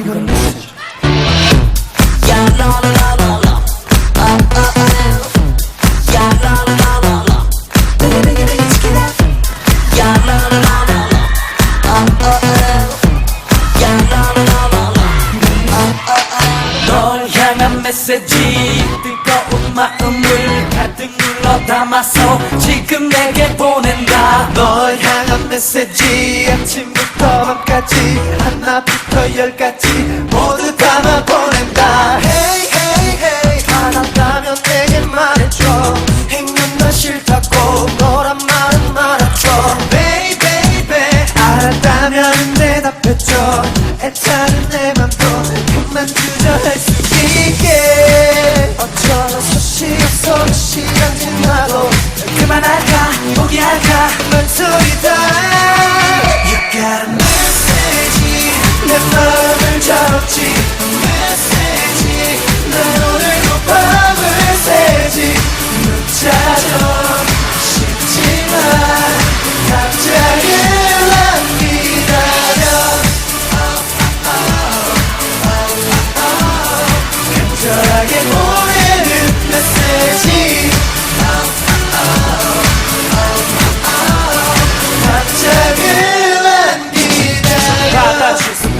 이건 메시지 야 라라라라라 아, 아, 아. 야 라라라라라 내게 내게 내게 치킨아 야 라라라라라 아, 아, 아. 야 라라라라라 널 향한 메시지 뜨거운 마음을 가득 눌러 담아서 지금 내게 보낸다 널 향한 메시지 아침부터 밤까지 하나부터 열까지 모두 담아 보낸다. Hey hey hey 알았다면 내게 말해줘. 행운 난 싫다고 너란 말은 말아줘. Baby baby 알았다면 대답해줘. 애타는 내 맘도 그만 주저할 수 있게. 어쩌나 소식 없어 시간 지나도. 그만할까 포기할까 망설이다 내 마음을 잡지. 난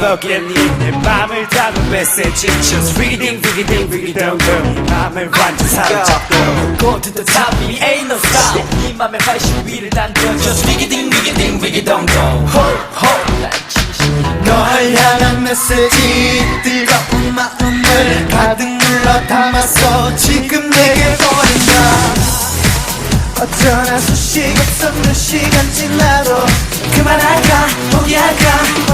없겠니 내 맘을 담은 메시지 Just reading reading reading down down 맘을 완전 사로잡고 Go to the top, we ain't no stop 네 맘에 훨씬 위를 당겨 Just wiggity wiggity wiggity dong dong Hold hold 난 진심 널 향한 메시지 뜨거운 마음을 가득 눌러 담아서 지금 내게 보낸다 어쩌나 수식 없었는 시간 지나도 그만할까 포기할까